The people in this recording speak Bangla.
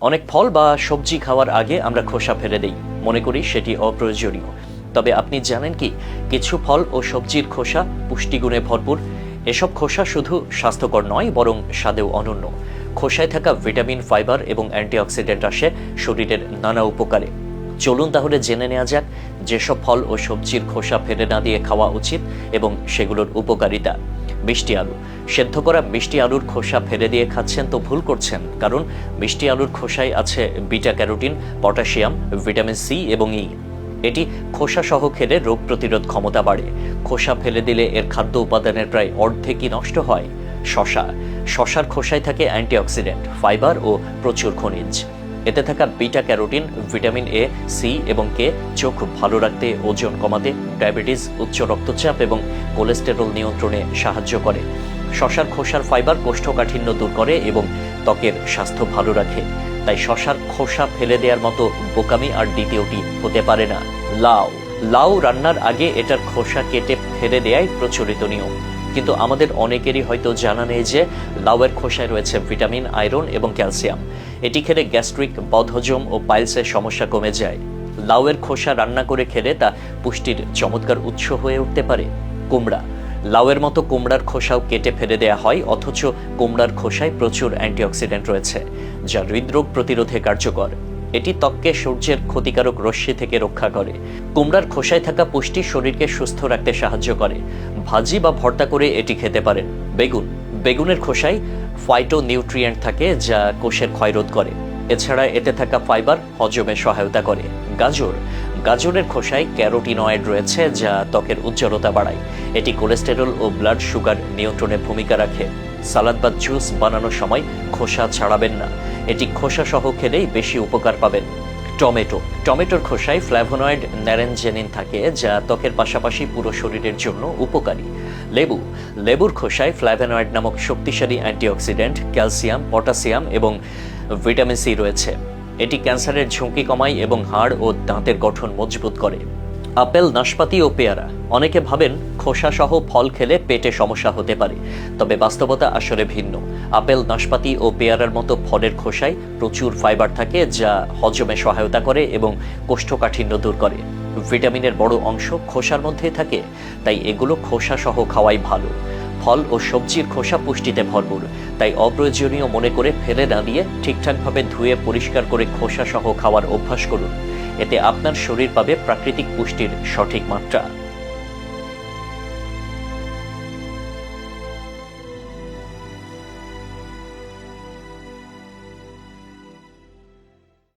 অনেক ফল বা সবজি খাওয়ার আগে আমরা খোসা ফেলে দেই। মনে করি সেটি অপ্রয়োজনীয়। তবে আপনি জানেন কি, কিছু ফল ও সবজির খোসা পুষ্টিগুণে ভরপুর। এসব খোসা শুধু স্বাস্থ্যকর নয়, বরং স্বাদেও অনন্য। খোসায় থাকা ভিটামিন, ফাইবার এবং অ্যান্টিঅক্সিডেন্ট আসে শরীরের নানা উপকারে। চলুন তাহলে জেনে নেওয়া যাক যেসব ফল ও সবজির খোসা ফেলে না দিয়ে খাওয়া উচিত এবং সেগুলোর উপকারিতা। মিষ্টি আলু। সেদ্ধ করা মিষ্টি আলুর খোসা ফেলে দিয়ে খাচ্ছেন তো ভুল করছেন, কারণ মিষ্টি আলুর খোসায় আছে beta carotene, potassium, vitamin C এবং ই। এটি খোসা সহ খেলে রোগ প্রতিরোধ ক্ষমতা বাড়ে। খোসা ফেলে দিলে এর খাদ্য উপাদানের প্রায় অর্ধেকই নষ্ট হয়। শশা। শশার খোসায় থাকে অ্যান্টিঅক্সিডেন্ট, ফাইবার ও প্রচুর খনিজ। এতে থাকা beta carotene, vitamin A, C এবং কে চোখ ভালো রাখতে ওজন কমাতে, ডায়াবেটিস, উচ্চ রক্তচাপ এবং কোলেস্টেরল নিয়ন্ত্রণে সাহায্য করে। শশার খোসার ফাইবার কোষ্ঠকাঠিন্য দূর করে এবং ত্বকের স্বাস্থ্য ভালো রাখে। তাই শশার খোসা ফেলে দেওয়ার মতো বোকামি আর দ্বিতীয়টি হতে পারে না। লাউ। লাউ রান্নার আগে এটার খোসা কেটে ফেলে দেয়াই প্রচলিত নিয়ম। কিন্তু আমাদের অনেকেরই হয়তো জানা নেই যে লাউয়ের খোসায় রয়েছে ভিটামিন, আয়রন এবং ক্যালসিয়াম। এটি খেলে গ্যাস্ট্রিক, বদহজম ও পাইলসের সমস্যা কমে যায়। লাউয়ের খোসা রান্না করে খেলে তা পুষ্টির চমৎকার উৎস হয়ে উঠতে পারে। কুমড়া। লাউয়ের মতো কুমড়ার খোসাও কেটে ফেলে দেয়া হয়, অথচ কুমড়ার খোসায় প্রচুর অ্যান্টিঅক্সিডেন্ট রয়েছে, যা হৃদরোগ প্রতিরোধে কার্যকর। এটি ত্বককে সূর্যের ক্ষতিকারক রশ্মি থেকে রক্ষা করে। কুমড়ার খোসায় থাকা পুষ্টি শরীরকে সুস্থ রাখতে সাহায্য করে। ভাজি বা ভর্তা করে এটি খেতে পারেন। বেগুন। বেগুনের খোসায় ফাইটো নিউট্রিয়েন্ট থাকে যা কোষের ক্ষয়রোধ করে। এছাড়া এতে থাকা ফাইবার হজমে সহায়তা করে। গাজর। গাজরের খোসায় ক্যারোটিনয়েড রয়েছে যা ত্বকের উজ্জ্বলতা বাড়ায়। এটি কোলেস্টেরল ও ব্লাড সুগার নিয়ন্ত্রণে ভূমিকা রাখে। সালাদ বা জুস বানানোর সময় খোসা ছাড়াবেন না। এটি খোসা সহ খেলেই বেশি উপকার পাবেন। টমেটো। টমেটোর খোসায় ফ্ল্যাভোনয়েড ন্যারেনজেনিন থাকে, যা ত্বকের পাশাপাশি পুরো শরীরের জন্য উপকারী। লেবু। লেবুর খোসায় ফ্ল্যাভোনয়েড নামক শক্তিশালী অ্যান্টিঅক্সিডেন্ট, ক্যালসিয়াম পটাশিয়াম এবং ভিটামিন সি রয়েছে। এটি ক্যান্সারের ঝুঁকি কমায় এবং হাড় ও দাঁতের গঠন মজবুত করে। আপেল, নাশপাতি ও পেয়ারা। অনেকে ভাবেন খোসা সহ ফল খেলে পেটে সমস্যা হতে পারে, তবে বাস্তবতা আসলে ভিন্ন। আপেল, নাশপাতি ও পেয়ারার মতো ফলের খোসায় প্রচুর ফাইবার থাকে, যা হজমে সহায়তা করে এবং কোষ্ঠকাঠিন্য দূর করে। ভিটামিনের বড় অংশ খোসার মধ্যেই থাকে, তাই এগুলো খোসা সহ খাওয়াই ভালো। ফল ও সবজির খোসা পুষ্টিতে ভরপুর, তাই অপ্রয়োজনীয় মনে করে ফেলে না দিয়ে ঠিকঠাকভাবে ধুয়ে পরিষ্কার করে খোসা সহ খাওয়ার অভ্যাস করুন। এতে আপনার শরীর পাবে প্রাকৃতিক পুষ্টির সঠিক মাত্রা।